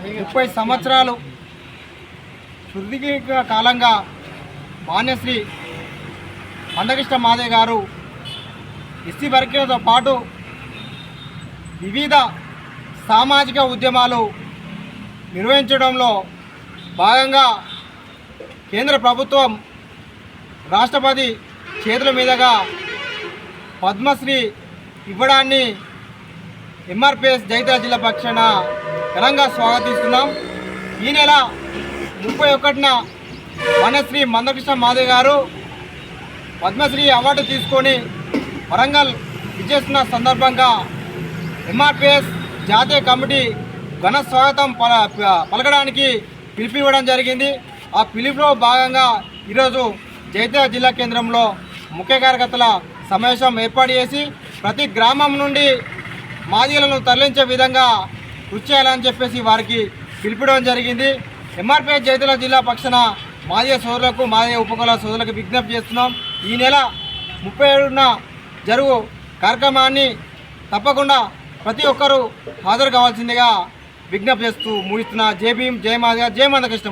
ముప్పై సంవత్సరాలు సుదీర్ఘ కాలంగా మాన్యశ్రీ మందకృష్ణ మాదే గారు ఎస్సీ వర్గీయులతో పాటు వివిధ సామాజిక ఉద్యమాలు నిర్వహించడంలో భాగంగా కేంద్ర ప్రభుత్వం రాష్ట్రపతి చేతుల మీదుగా పద్మశ్రీ ఇవ్వడాన్ని ఎంఆర్పిఎస్ జైత్యాల జిల్లా పక్షాన ఘనంగా స్వాగతిస్తున్నాం. ఈ నెల ముప్పై ఒకటిన వనశ్రీ మందకృష్ణ మాధవ్ గారు పద్మశ్రీ అవార్డు తీసుకొని వరంగల్ విజేస్తున్న సందర్భంగా ఎంఆర్పిఎస్ జాతీయ కమిటీ ఘన స్వాగతం పల ప- పలకడానికి పిలిపివ్వడం జరిగింది. ఆ పిలుపులో భాగంగా ఈరోజు జైత్యాల జిల్లా కేంద్రంలో ముఖ్య కార్యకర్తల సమావేశం ఏర్పాటు చేసి ప్రతి గ్రామం నుండి మాదిగలను తరలించే విధంగా కృషి చేయాలని చెప్పేసి వారికి పిలిపడం జరిగింది. ఎంఆర్పిఎస్ జైతుల జిల్లా పక్షాన మాదిగ సోదరులకు మాదిగ ఉపకుల సోదరులకు విజ్ఞప్తి చేస్తున్నాం. ఈ నెల ముప్పై ఏడున జరుగు కార్యక్రమాన్ని తప్పకుండా ప్రతి ఒక్కరూ హాజరు కావాల్సిందిగా విజ్ఞప్తి చేస్తూ ముగిస్తున్న జై భీమ్ జై మాదిగ జై మందకృష్ణ